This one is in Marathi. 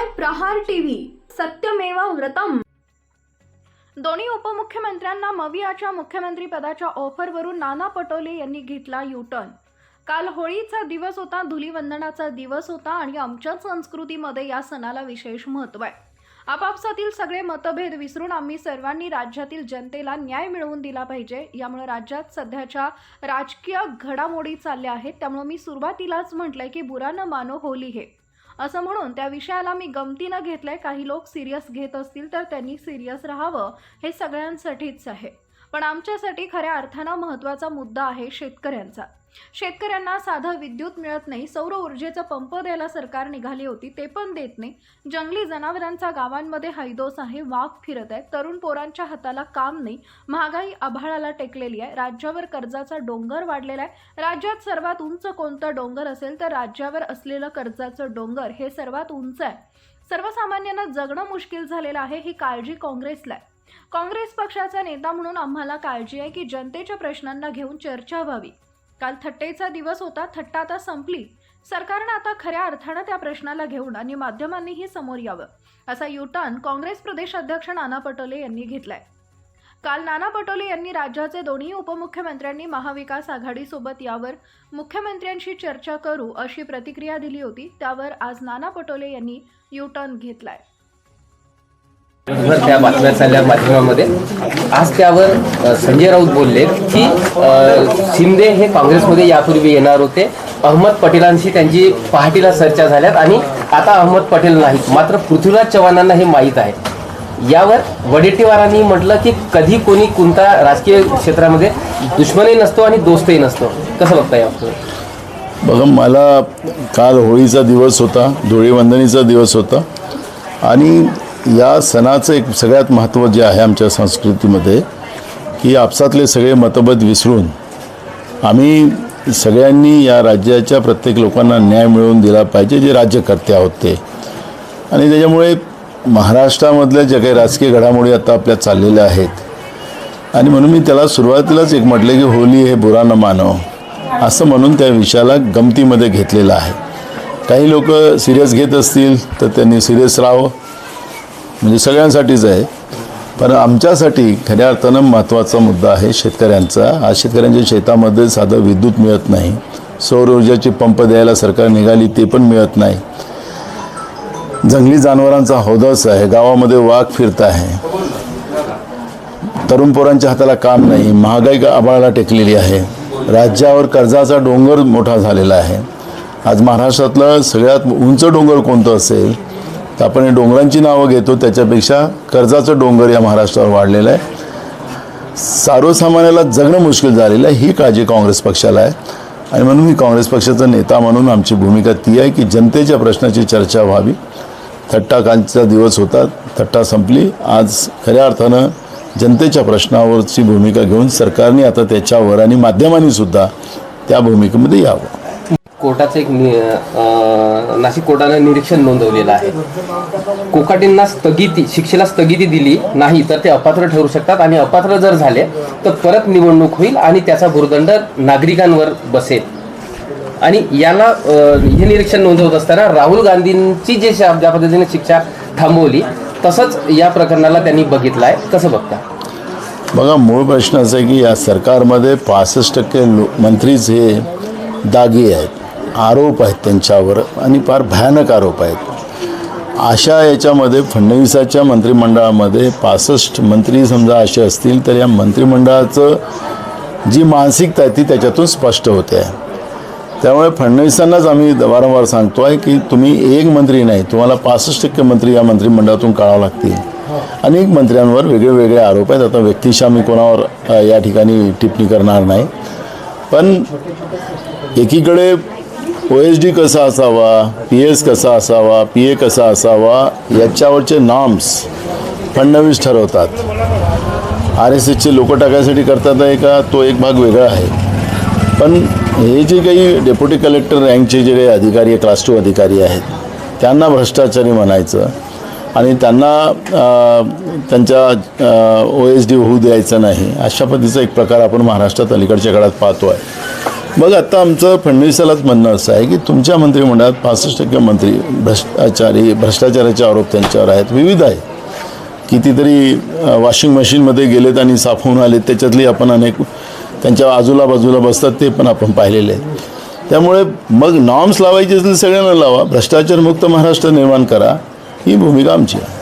पाहताय प्रहार टीव्ही. सत्यमेवा व्रतम. दोन्ही उपमुख्यमंत्र्यांना मवियाच्या मुख्यमंत्री पदाच्या ऑफरवरून नाना पटोले यांनी घेतला युटर्न. काल होळीचा दिवस होता धुलीवंदनाचा दिवस होता आणि आमच्या संस्कृतीमध्ये या सणाला विशेष महत्त्व आहे. आपापसातील सगळे मतभेद विसरून आम्ही सर्वांनी राज्यातील जनतेला न्याय मिळवून दिला पाहिजे. यामुळे राज्यात सध्याच्या राजकीय घडामोडी चालल्या आहेत. त्यामुळे मी सुरुवातीलाच म्हटलंय की बुरा न मानो होली हे. असं म्हणून त्या विषयाला मी गमतीनं घेतलंय. काही लोक सिरियस घेत असतील तर त्यांनी सिरियस राहावं. हे सगळ्यांसाठीच आहे. पण आमच्यासाठी खऱ्या अर्थानं महत्त्वाचा मुद्दा आहे शेतकऱ्यांचा. शेतकऱ्यांना साधं विद्युत मिळत नाही सौर ऊर्जेचा पंप द्यायला सरकार निघाली होती ते पण देत नाही. जंगली जनावरांचा गावांमध्ये हैदोस आहे वाघ फिरत आहे तरुण पोरांच्या हाताला काम नाही महागाई आभाळाला टेकलेली आहे राज्यावर कर्जाचा डोंगर वाढलेला आहे. राज्यात सर्वात उंच कोणतं डोंगर असेल तर राज्यावर असलेलं कर्जाचं डोंगर हे सर्वात उंच आहे. सर्वसामान्यांना जगणं मुश्किल झालेलं आहे ही काळजी काँग्रेसला आहे. काँग्रेस पक्षाचा नेता म्हणून आम्हाला काळजी आहे की जनतेच्या प्रश्नांना घेऊन चर्चा व्हावी. काल थट्टेचा दिवस होता थट्टा आता संपली. सरकारनं आता खऱ्या अर्थानं त्या प्रश्नाला घेऊन आणि माध्यमांनीही समोर यावं असा युटर्न काँग्रेस प्रदेश अध्यक्ष नाना पटोले यांनी घेतलाय. काल नाना पटोले यांनी राज्याचे दोन्ही उपमुख्यमंत्र्यांनी महाविकास आघाडीसोबत यावर मुख्यमंत्र्यांशी चर्चा करू अशी प्रतिक्रिया दिली होती त्यावर आज नाना पटोले यांनी युटर्न घेतलाय. त्या बातम्या चालल्या माध्यमामध्ये. आज त्यावर संजय राऊत बोलले की शिंदे हे काँग्रेसमध्ये यापूर्वी येणार होते. अहमद पटेलांशी त्यांची पहाटीला चर्चा झाल्यात आणि आता अहमद पटेल नाहीत. मात्र पृथ्वीराज चव्हाणांना हे माहीत आहे. यावर वडेट्टीवारांनी म्हटलं की कधी कोणी कोणता राजकीय क्षेत्रामध्ये दुश्मनही नसतो आणि दोस्तही नसतो. कसं बघता यावर बघा मला काल होळीचा दिवस होता धुळीवंदनीचा दिवस होता. आणि या सणाचं एक सगळ्यात महत्त्व जे आहे आमच्या संस्कृतीमध्ये की आपसातले सगळे मतभेद विसरून आम्ही सगळ्यांनी या राज्याच्या प्रत्येक लोकांना न्याय मिळवून दिला पाहिजे जे राज्यकर्ते आहोत ते. आणि त्याच्यामुळे महाराष्ट्रामधल्या ज्या काही राजकीय घडामोडी आता आपल्या चाललेल्या आहेत आणि म्हणून मी त्याला सुरुवातीलाच एक म्हटलं की होली हे बुरा न मानव असं म्हणून त्या विषयाला गमतीमध्ये घेतलेलं आहे. काही लोक सिरियस घेत असतील तर त्यांनी सिरियस राहावं. म्हणजे सगळ्यांसाठीच आहे. पण आमच्यासाठी खऱ्या अर्थानं महत्त्वाचा मुद्दा आहे शेतकऱ्यांचा. आज शेतकऱ्यांच्या शेतामध्ये साधं विद्युत मिळत नाही. सौर ऊर्जाचे पंप द्यायला सरकार निघाली ते पण मिळत नाही. जंगली जनावरांचा हौदस आहे गावामध्ये वाघ फिरत आहे. तरुण पोरांच्या हाताला काम नाही महागाई आबाळाला टेकलेली आहे. राज्यावर कर्जाचा डोंगर मोठा झालेला आहे. आज महाराष्ट्रातलं सगळ्यात उंच डोंगर कोणतं असेल? तर आपण हे डोंगरांची नावं घेतो. त्याच्यापेक्षा कर्जाचं डोंगर या महाराष्ट्रावर वाढलेलं आहे. सर्वसामान्याला जगणं मुश्किल झालेलं आहे. ही काळजी काँग्रेस पक्षाला आहे. आणि म्हणून मी काँग्रेस पक्षाचा नेता म्हणून आमची भूमिका ती आहे की जनतेच्या प्रश्नाची चर्चा व्हावी. थट्टा कालचा दिवस होता. थट्टा संपली. आज खऱ्या अर्थानं जनतेच्या प्रश्नावरची भूमिका घेऊन सरकारने आता त्याच्यावर आणि माध्यमांनी सुद्धा त्या भूमिकेमध्ये यावं. कोर्टाचं एक नि- नाशिक कोर्टानं निरीक्षण नोंदवलेलं आहे. कोकाटींना स्थगिती शिक्षेला स्थगिती दिली नाही तर ते अपात्र ठरू शकतात. आणि अपात्र जर झाले तर परत निवडणूक होईल आणि त्याचा भूर्दंड नागरिकांवर बसेल. आणि याला अ, हे निरीक्षण नोंदवत असताना राहुल गांधींची जे शा- ज्या पद्धतीने शिक्षा थांबवली तसंच या प्रकरणाला त्यांनी बघितलं आहे कसं बघता? बघा मूळ प्रश्न असा आहे की या सरकारमध्ये पासष्ट टक्के लो मंत्रीच हे दागी आहेत. आरोप आहेत त्यांच्यावर आणि फार भयानक आरोप आहेत. अशा याच्यामध्ये फडणवीसाच्या मंत्रिमंडळामध्ये पासष्ट मंत्री समजा असे असतील तर या मंत्रिमंडळाचं जी मानसिकता आहे ती त्याच्यातून स्पष्ट होते. आहे त्यामुळे फडणवीसांनाच आम्ही वारंवार सांगतो आहे की तुम्ही एक मंत्री नाही तुम्हाला पासष्ट टक्के मंत्री या मंत्रिमंडळातून काढावं लागतील. अनेक मंत्र्यांवर वेगळे वेगळे आरोप आहेत. आता व्यक्तिशा मी कोणावर या ठिकाणी टिप्पणी करणार नाही. पण एकीकडे ओ एस डी कसा असावा? पी एस कसा असावा? पी ए कसा असावा? याच्यावरचे नॉर्म्स फडणवीस ठरवतात. आर एस एसचे लोक टाकायसाठी करतात आहे का? तो एक भाग वेगळा आहे. पण हे जे काही डेप्युटी कलेक्टर रँकचे जे काही अधिकारी क्लास टू अधिकारी आहेत त्यांना भ्रष्टाचारी म्हणायचं आणि त्यांना त्यांच्या ओ एस डी होऊ द्यायचं नाही अशा पद्धतीचा एक प्रकार आपण महाराष्ट्रात अलीकडच्या काळात पाहतो आहे मग आता आमचं फडणवीसालाच म्हणणं असं आहे की तुमच्या मंत्रिमंडळात पासष्ट टक्के मंत्री भ्रष्टाचारी भ्रष्टाचाराचे आरोप त्यांच्यावर आहेत विविध आहेत. कितीतरी वॉशिंग मशीनमध्ये गेलेत आणि साफ होऊन आलेत त्याच्यातली आपण अनेक त्यांच्या बाजूला बाजूला बसतात ते पण आपण पाहिलेले आहेत. त्यामुळे मग नॉर्म्स लावायचे असतील सगळ्यांना लावा. भ्रष्टाचारमुक्त महाराष्ट्र निर्माण करा ही भूमिका आमची आहे.